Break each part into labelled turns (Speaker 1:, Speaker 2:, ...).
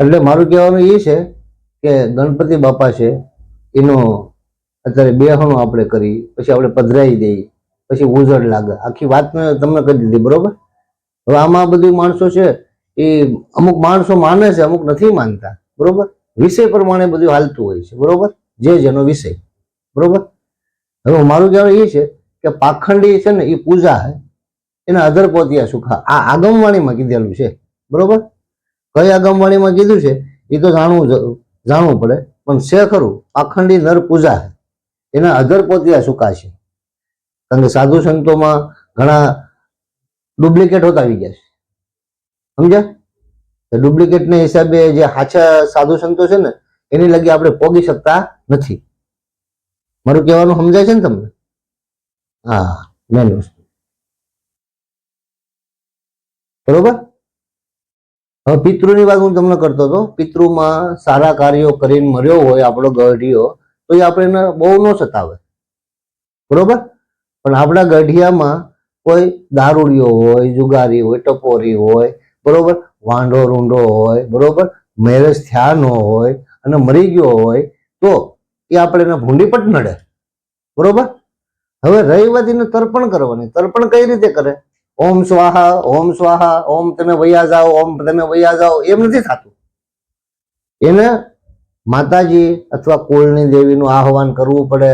Speaker 1: એટલે મારું કહેવાનું એ છે કે ગણપતિ બાપા છે, એનો અત્યારે બેહણું આપણે કરી, પછી આપણે પધરાઈ દઈએ પછી ઉજળ લાગે. આખી વાત મેં તમને કરી દીધી, બરોબર? હવે આમાં બધું માણસો છે, એ અમુક માણસો માને છે, અમુક નથી માનતા, બરોબર? વિષય પ્રમાણે બધું હાલતું હોય છે, બરોબર? જે જેનો વિષય, બરોબર? હવે મારું કહેવાનું એ છે કે પાખંડી છે ને, એ પૂજા એના અધર પોતિયા સુખા. આ આગમવાણીમાં કીધેલું છે, બરોબર? કઈ આગમવાણીમાં કીધું છે એ તો જાણવું જાણવું પડે. પણ છે ખરું પાખંડી નર પૂજા એના અધર પોતિયા સુકા કારણ કે સાધુ સંતોમાં ઘણા ડુપ્લિકેટ હોતા આવી ગયા છે. સમજ્યા? ડુપ્લિકેટ ને હિસાબે જે સાચા સાધુ સંતો છે ને, એની લગી આપણે પોગી શકતા નથી. મારું કહેવાનું સમજાય છે ને તમને? હા, મેન વસ્તુ. બરોબર? હવે પિતૃની વાત હું તમને કરતો હતો. પિતૃમાં સારા કાર્યો કરીને મર્યો હોય આપણો ગઢિયો, તો એ આપણે બહુ ન સતાવે. બરોબર? પણ આપણા ગઢિયામાં કોઈ દારૂડિયો હોય, જુગારી હોય, ટપોરી હોય, બરોબર? વાંઢો રૂંઢો હોય, બરોબર? મેરેજ થયા ન હોય અને મરી ગયો હોય, તો એ આપણે એને ભૂંડી પટ નડે. બરોબર? હવે રહી તર્પણ કરવાની. તર્પણ કઈ રીતે કરે? ઓમ સ્વાહા ઓમ સ્વાહા, ઓમ તમે વૈયા જાઓ, ઓમ તમે વૈયા જાઓ, એમ નથી થતું. એને માતાજી અથવા કુળની દેવીનું આહવાન કરવું પડે,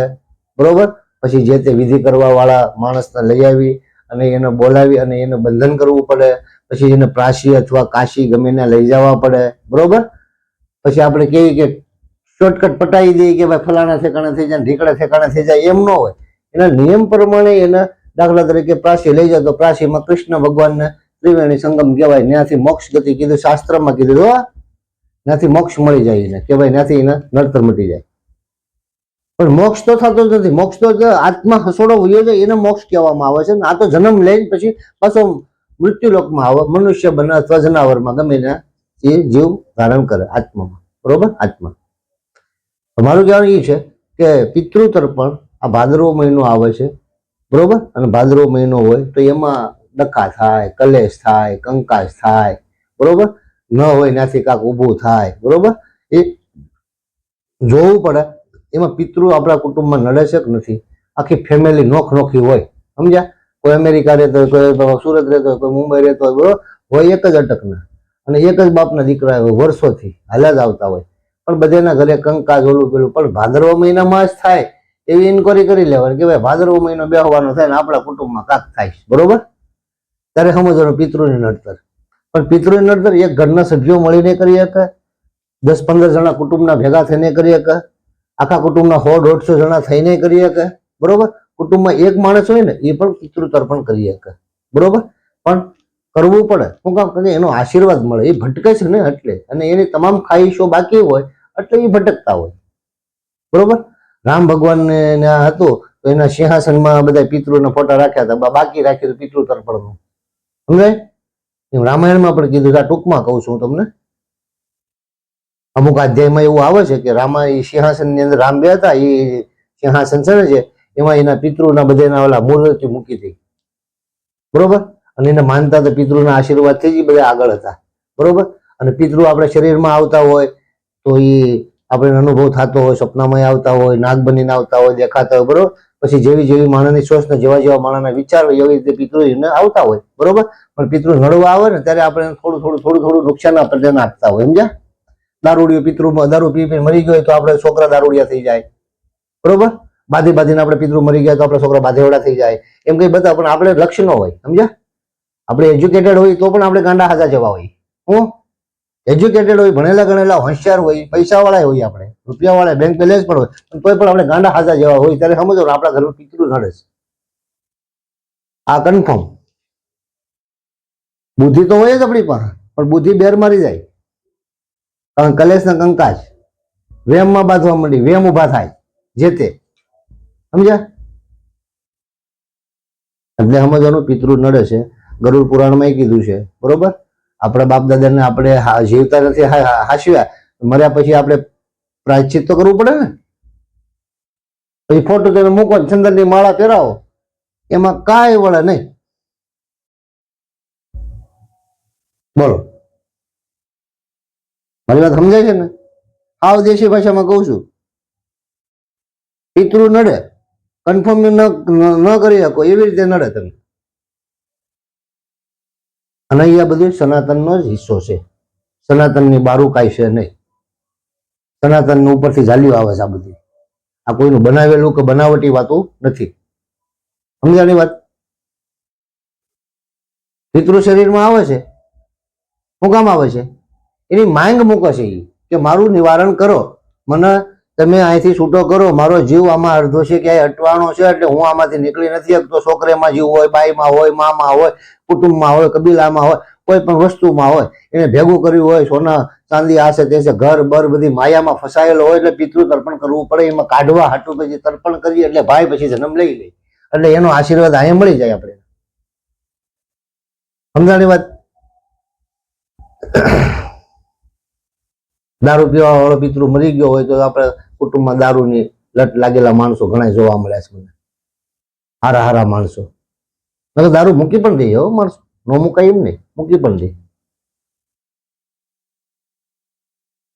Speaker 1: બરોબર? પછી જે તે વિધિ કરવા વાળા માણસને લઈ આવી અને એને બોલાવી અને એને બંધન કરવું પડે, પછી એને પ્રાસી અથવા કાશી ગમીને લઈ જવા પડે, બરોબર? પછી આપણે કેવી કે શોર્ટકટ પટાવી દઈએ કે ભાઈ ફલાણા ઠેકાણે થઈ જાય ઢીકડા ઠેકાણે થઈ જાય, એમ ન હોય. એના નિયમ પ્રમાણે એના દાખલા તરીકે પ્રાસી લઈ જાય તો પ્રાસીમાં કૃષ્ણ ભગવાનને ત્રિવેણી સંગમ કહેવાય. ત્યાંથી મોક્ષ ગતિ કીધું, શાસ્ત્રમાં કીધું, હો. ત્યાંથી મોક્ષ મળી જાય એને કે ભાઈ ત્યાંથી એને નડતર મટી જાય. પણ મોક્ષ તો થતો જ નથી. મોક્ષ તો આત્મા હસોડો વયો જાય, એને મોક્ષ કહેવામાં આવે છે. આ તો જન્મ લઈને પછી પાછો મૃત્યુલોકમાં આવે, મનુષ્ય બને અથવા જનાવરમાં, ગમે ને એ જીવ ધારણ કરે આત્મામાં. બરોબર? આત્મા. મારું કહેવાનું એ છે કે પિતૃ તર્પણ આ ભાદરવો મહિનો આવે છે. બરોબર? અને ભાદરવો મહિનો હોય તો એમાં ડક્કા થાય, કલેશ થાય કંકાશ થાય, બરોબર? ન હોય ત્યાંથી કાંક ઊભું થાય, બરોબર? એ જોવું પડે. એમાં પિતૃ આપણા કુટુંબમાં નડે છે કે નથી. આખી ફેમિલી નોખ નોખી હોય. સમજ્યા? કોઈ અમેરિકા રહેતો હોય, કોઈ સુરત રહેતો હોય, કોઈ મુંબઈ રહેતો હોય, બરોબર? હોય એક જ અટકના. અને એક જ બાપના દીકરા હોય, વર્ષોથી હાલ જ આવતા હોય. પણ બધાના ઘરે કંકાજ ઓલું પેલું. પણ ભાદરવા મહિનામાં જ થાય. એવી ઇન્કવાયરી કરી લેવાની કે ભાઈ ભાદરવો મહિનો બેહવાનો થાય ને આપણા કુટુંબમાં કાક થાય બરોબર? ત્યારે સમજવાનું પિતૃની નડતર. પણ પિતૃની નડતર એક ઘરના સભ્યો મળીને કરી શકે, દસ પંદર જણા કુટુંબના ભેગા થઈને કરી શકે, આખા કુટુંબના સો દોઢસો જણા થઈને કરી શકે, બરોબર? કુટુંબમાં એક માણસ હોય ને, એ પણ પિતૃ તર્પણ કરી શકે, બરોબર? પણ કરવું પડે. શું કામ કે એનો આશીર્વાદ મળે. એ ભટકે છે ને એટલે. અને એની તમામ ખાઈશો બાકી હોય, એટલે એ ભટકતા હોય. બરોબર? રામ ભગવાનને ત્યાં હતું, તો એના સિંહાસનમાં બધા પિતૃના ફોટા રાખ્યા હતા. બાકી રાખ્યું પિતૃ તર્પણનું. સમજાય? એમ રામાયણમાં પણ કીધું આ ટૂંકમાં કહું છું તમને. અમુક અધ્યાયમાં એવું આવે છે કે રામા એ સિંહાસનની અંદર રામ બે હતા, એ સિંહાસન છે ને જે એમાં એના પિતૃના બધાના ઓલા મૂર્તિ મૂકી હતી બરોબર? અને એને માનતા તો પિતૃના આશીર્વાદથી જ બધા આગળ હતા. બરોબર? અને પિતૃ આપણે શરીરમાં આવતા હોય, તો એ આપણે અનુભવ થતો હોય, સ્વપ્નમાં આવતા હોય, નાગ બનીને આવતા હોય, દેખાતા હોય, બરોબર? પછી જેવી જેવી માણસની સોચ જેવા જેવા માણસના વિચાર હોય, એવી રીતે પિતૃ એને આવતા હોય, બરોબર? પણ પિતૃ નડવા આવે ને, ત્યારે આપણે થોડું થોડું થોડું થોડું નુકસાન આપણે આપતા હોય, સમજ્યા? દારૂડિયો પિતૃમાં, દારૂ પી પી મરી ગયો હોય તો આપણે છોકરા દારૂડિયા થઈ જાય, બરોબર? બાધી બાધીને આપણે પિતૃ મરી ગયા તો આપણે છોકરા બાધેવડા થઈ જાય, એમ કઈ બધા, પણ આપણે લક્ષ્ય ન હોય, સમજ્યા? આપણે એજ્યુકેટેડ હોય તો પણ આપણે ગાંડા હાજા જવા હોય, હું? એજ્યુકેટેડ હોય, ભણેલા ગણેલા હોશિયાર હોય પૈસા વાળા હોય આપણે. રૂપિયા વાળા બેંક બેલેન્સ પણ હોય. પણ કોઈ પણ આપણે ગાંડા હાજા જેવા હોય, ત્યારે સમજો આપણા ઘરનું પિતૃ નડે છે. આ કન્ફર્મ બુદ્ધિ તો હોય જ આપણી પાસે, પણ બુદ્ધિ બેર મારી જાય. કારણ કલેશ ના કંકાજ. વેમમાં બાંધવા માંડી, વેમ ઊભા થાય, જે તે. સમજ્યા? એટલે સમજવાનું પિતૃ નડે છે. ગરુડ પુરાણમાં કીધું છે. બરોબર? આપણા બાપ દાદાને આપણે જીવતા નથી, હા- હા- મર્યા પછી આપણે પ્રાયશ્ચિત તો કરવું પડે ને? પછી ફોટો તમે મૂકો ચંદનની માળા પહેરાવો. એમાં કાંઈ વળે નહીં. બોલો. મારી વાત સમજાય છે ને? આ દેશી ભાષામાં કહું છું. પિતૃ નડે. કન્ફર્મ ન કરી શકો, એવી રીતે નડે તમે. અને અહીંયા બધું સનાતનનો જ હિસ્સો છે. સનાતનની બારું કાંઈ છે નહીં. સનાતન ઉપરથી ઝાલ્યું આવે છે આ બધી. આ કોઈનું બનાવેલું કે બનાવટી વાતો નથી. સમજાણી વાત? પિતૃ શરીરમાં આવે છે? હું કામ આવે છે? એની માંગ મૂકે છે એ કે મારું નિવારણ કરો. મને તમે અહીંથી છૂટો કરો, મારો જીવ આમાં અડધો છે ક્યાંય અટવાનો છે? એટલે હું આમાંથી નીકળી નથી શકતો. છોકરેમાં જીવ હોય, બાઈમાં હોય, મામાં હોય, કુટુંબમાં હોય, કબીલામાં હોય, કોઈ પણ વસ્તુમાં હોય. એને ભેગું કર્યું હોય, સોના ચાંદી આશે તે છે ઘર, બર બધી માયામાં ફસાયેલો હોય એટલે પિતૃ તર્પણ કરવું પડે. એમાં કાઢવા હાટું પછી તર્પણ કરીએ એટલે ભાઈ પછી જન્મ લઈ લે. એટલે એનો આશીર્વાદ અહીંયા મળી જાય આપણે. સમજાણી વાત? દારૂ પીવા વાળો પિતૃ મરી ગયો હોય તો આપણે કુટુંબમાં દારૂની લટ લાગેલા માણસો ઘણા જોવા મળ્યા છે મને. હારા હારા માણસો. નકર દારૂ મૂકી પણ દે હો માણસો. નો મુકાય એમ નહીં. મૂકી પણ દે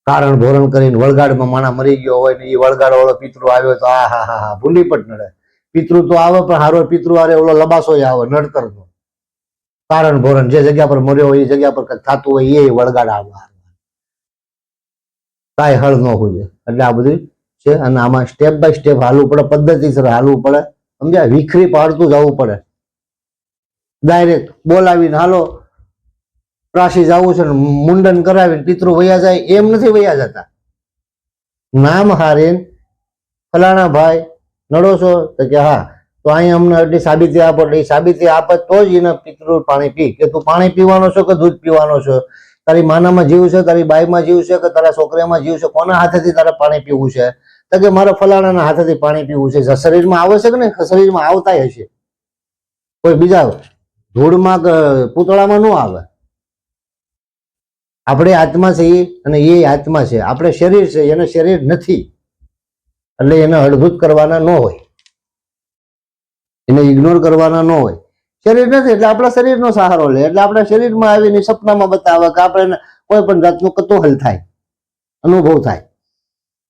Speaker 1: કારણ ધોરણ કરીને વળગાડમાં માણા મરી ગયો હોય ને એ વળગાડ વાળો પિતૃ આવ્યો તો આ હા હા હા, ભૂલી પણ નડે. પિતૃ તો આવે પણ હારો પિતૃ આવે ઓલો લબાસો આવે નડતર નો કારણ ભોરણ જે જગ્યા પર મર્યો હોય એ જગ્યા પર કંઈક થતું હોય એ વળગાડ આવે. કાંઈ હળ ન હોય એટલે આ બધું છે અને આમાં સ્ટેપ બાય સ્ટેપ હાલવું પડે, પદ્ધતિસર હાલવું પડે. સમજ્યા? વિખરી પાડતું જવું પડે. ડાયરેક્ટ બોલાવીને, હાલો પ્રાસી જવું છે ને મુંડન કરાવીને પિતૃ વયા જાય. એમ નથી વયા જતા. નામ હારીને, ફલાણા ભાઈ, નડો છો? તો કે, હા. તો અહીંયા અમને એટલી સાબિતી આપો, એટલે એ સાબિતી આપે તો જ એને પિતૃ પાણી પી. કે, તું પાણી પીવાનો છો કે દૂધ પીવાનો છો? તારી માનામાં જીવ છે, તારી બાઈમાં જીવ છે કે તારા છોકરામાં જીવ છે? કોના હાથેથી તારે પાણી પીવું છે? તો કે મારે ફલાણાના હાથેથી પાણી પીવું છે. શરીરમાં આવે ને શરીરમાં આવતા હશે? કોઈ બીજા ધૂળમાં પૂતળામાં ન આવે? આપણે આત્મા છે અને એ આત્મા છે. આપણે શરીર છે, એને શરીર નથી. એટલે એને અડભૂત કરવાના ન હોય. એને ઇગ્નોર કરવાના ન હોય. શરીર નથી, એટલે આપણા શરીરનો સહારો લે. એટલે આપણા શરીરમાં આવીને સપનામાં બતાવે કે આપણે કોઈ પણ જાતનું કતોહલ થાય, અનુભવ થાય.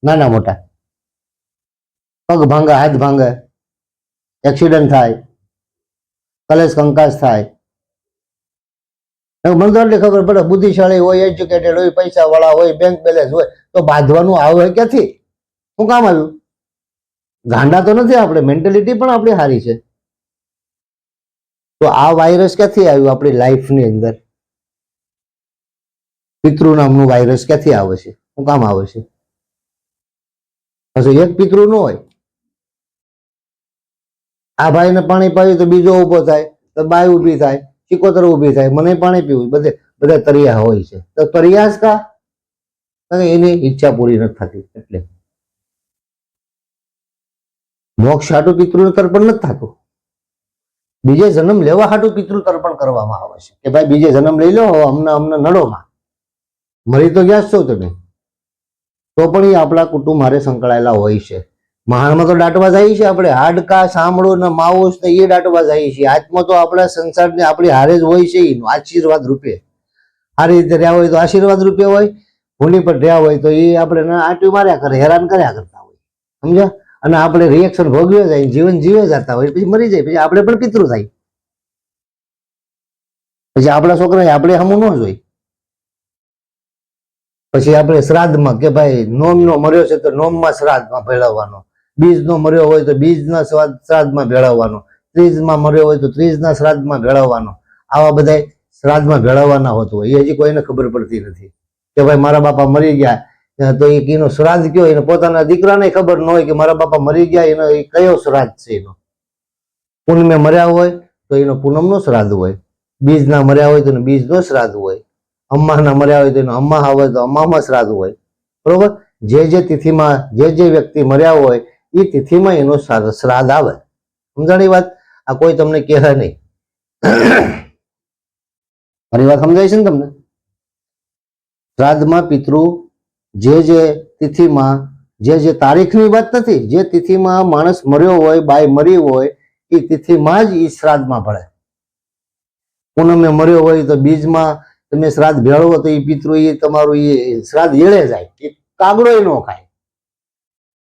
Speaker 1: નાના મોટા. પગ ભાંગે, હાથ ભાંગે એક્સિડન્ટ થાય, કલેશ કંકાસ થાય. મને તો એટલી ખબર પડે, બુદ્ધિશાળી હોય એજ્યુકેટેડ હોય પૈસા વાળા હોય બેંક બેલેન્સ હોય, તો બાંધવાનું આવે ક્યાંથી? શું કામ આવ્યું ગાંડા તો નથી આપણે મેન્ટેલિટી પણ આપણી સારી છે. તો આ વાયરસ ક્યાંથી આવ્યું આપણી લાઈફની અંદર? પિતૃ નામનું વાયરસ ક્યાંથી આવે છે? શું કામ આવે છે? પછી એક પિતૃ ન હોય. આ ભાઈને પાણી પાયું તો બીજો ઊભો થાય, તો બાય ઊભી થાય ચિકોતર ઊભી થાય, મને પાણી પીવું, બધે, બધા તરિયા હોય છે. તો તરિયા કા? એની ઈચ્છા પૂરી નથી થતી, એટલે. મોક્ષ હાટું પિતૃ તર્પણ નથી થતું. બીજે જન્મ લેવા હાટું પિતૃ તર્પણ કરવામાં આવે છે. કે ભાઈ બીજે જન્મ લઈ લો અમને અમને નડોમાં. મરી તો ગયા છો તમે. તો પણ એ આપણા કુટુંબ હારે સંકળાયેલા હોય છે. મહાણમાં તો દાટવા જઈએ છીએ આપણે. હાડકા, સાંભળો ને માઉસ ને એ દાટવા જઈએ છીએ હાથમાં તો આપણા સંસારને આપણી હારે જ હોય છે આશીર્વાદ રૂપે. આ રીતે રહ્યા હોય તો આશીર્વાદ રૂપે હોય. ભૂલી પર રહ્યા હોય તો એ આપણે આંટી માર્યા કરે, હેરાન કર્યા કરતા હોય. સમજ્યા? અને આપણે રિએક્શન ભોગવ્યો જાય, જીવન જીવે જતા હોય, પછી મરી જાય, પછી આપણે પણ પિતૃ થાય. પછી આપણા છોકરા આપણે હમું ન જોઈ. પછી આપણે શ્રાદ્ધમાં કે ભાઈ નોમ નો મર્યો છે તો નોમમાં શ્રાદ્ધમાં ભેળવવાનો. બીજનો મર્યો હોય તો બીજના શ્રાદ્ધમાં ભેળવવાનો. ત્રીજમાં મર્યો હોય તો ત્રીજના શ્રાદ્ધમાં ભેળવવાનો. આવા બધા શ્રાદ્ધમાં ભેળવવાના હોતું હોય. એ હજી કોઈને ખબર પડતી નથી. કે ભાઈ મારા બાપા મરી ગયા. તો એ એનો શ્રાદ્ધ કયો? એને પોતાના દીકરાને ખબર ન હોય કે મારા બાપા મરી ગયા. એનો એ કયો શ્રાદ્ધ છે એનો? પૂનમે મર્યા હોય તો એનો પૂનમનો શ્રાદ્ધ હોય. બીજના મર્યા હોય તો એનો બીજનો શ્રાદ્ધ હોય. અમ્માના મર્યા હોય તો એનો અમ્મા હોય તો અમ્મામાં શ્રાદ્ધ હોય. બરોબર? જે જે તિથિમાં જે જે વ્યક્તિ મર્યા હોય એ તિથિમાં એનો શ્રાદ્ધ આવે. સમજાણી વાત? આ કોઈ તમને કહે નહીં. મારી વાત સમજાય છે ને તમને? શ્રાદ્ધમાં પિતૃ જે જે તિથિમાં, જે જે તારીખની વાત નથી, જે તિથિમાં માણસ મર્યો હોય બાય મરી હોય એ તિથિમાં જ એ શ્રાદ્ધમાં ભળે. પૂનમે મર્યો હોય તો બીજમાં તમે શ્રાદ્ધ ભેળવો તો એ પિતૃ એ તમારું એ શ્રાદ્ધ એળે જાય. એ કાગડો ન ખાય.